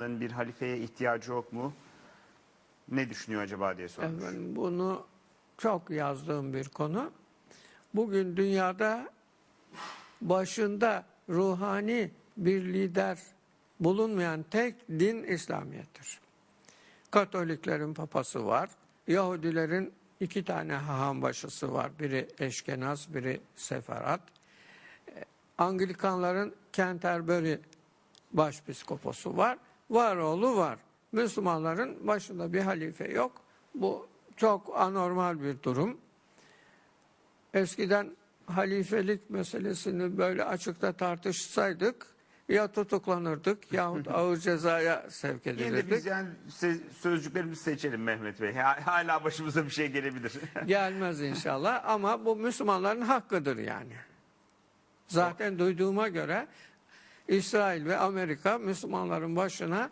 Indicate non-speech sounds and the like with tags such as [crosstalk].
bir halifeye ihtiyacı yok mu? Ne düşünüyor acaba diye sormuş. Efendim, bunu çok yazdığım bir konu. Bugün dünyada başında ruhani bir lider bulunmayan tek din İslamiyet'tir. Katoliklerin papası var. Yahudilerin iki tane haham başısı var. Biri Eşkenaz, biri Seferat. E, Anglikanların Canterbury başpiskoposu var. Var oğlu var. Müslümanların başında bir halife yok. Bu çok anormal bir durum. Eskiden halifelik meselesini böyle açıkta tartışsaydık ya tutuklanırdık yahut [laughs] ağır cezaya sevk Yine de edilirdik. biz yani sözcüklerimizi seçelim Mehmet Bey. Ha- Hala başımıza bir şey gelebilir. [laughs] Gelmez inşallah ama bu Müslümanların hakkıdır yani. Zaten duyduğuma göre İsrail ve Amerika Müslümanların başına